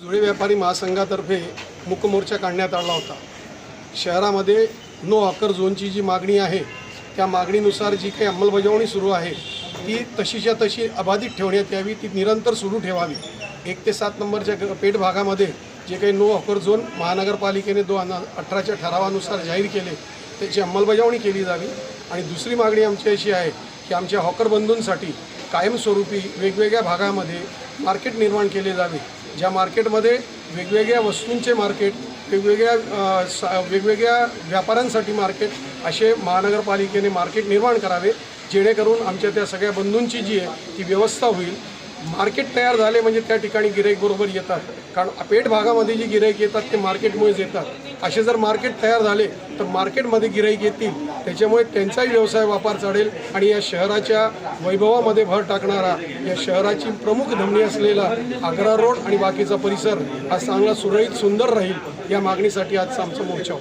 जुळे व्यापारी महासंघातर्फे मुकमोर्चा काढण्यात आला होता. शहरामध्ये नो हॉकर झोनची जी मागणी आहे त्या मागणीनुसार जी काही अंमलबजावणी सुरू आहे ती तशीच्या तशी अबाधित ठेवण्यात यावी ती निरंतर सुरू ठेवावी. एक ते सात नंबरच्या पेठ भागामध्ये जे काही नो हॉकर झोन महानगरपालिकेने दोन अठराच्या ठरावानुसार जाहीर केले त्याची अंमलबजावणी केली जावी. आणि दुसरी मागणी आमची अशी आहे की आमच्या हॉकर बंधूंसाठी कायमस्वरूपी वेगवेगळ्या भागामध्ये मार्केट निर्माण केले जावे. ज्या मार्केटमध्ये वेगवेगळ्या वस्तूंचे मार्केट वेगवेगळ्या सा वेगवेगळ्या व्यापाऱ्यांसाठी मार्केट असे महानगरपालिकेने मार्केट निर्माण करावे जेणेकरून आमच्या त्या सगळ्या बंधूंची जी आहे ती व्यवस्था होईल. मार्केट तयार झाले म्हणजे त्या ठिकाणी गिराईक बरोबर येतात. कारण पेठ भागामध्ये जी गिराईक येतात ते मार्केटमुळेच येतात. असे जर मार्केट तयार झाले तर मार्केटमध्ये गिराईक येतील. त्याच्यामुळे त्यांचाही व्यवसाय वापर चढेल आणि या शहराच्या वैभवामध्ये भर टाकणारा या शहराची प्रमुख धमनी असलेला आग्रा रोड आणि बाकीचा परिसर हा चांगला सुरळीत सुंदर राहील या मागणीसाठी आजचा आमचा मोर्चा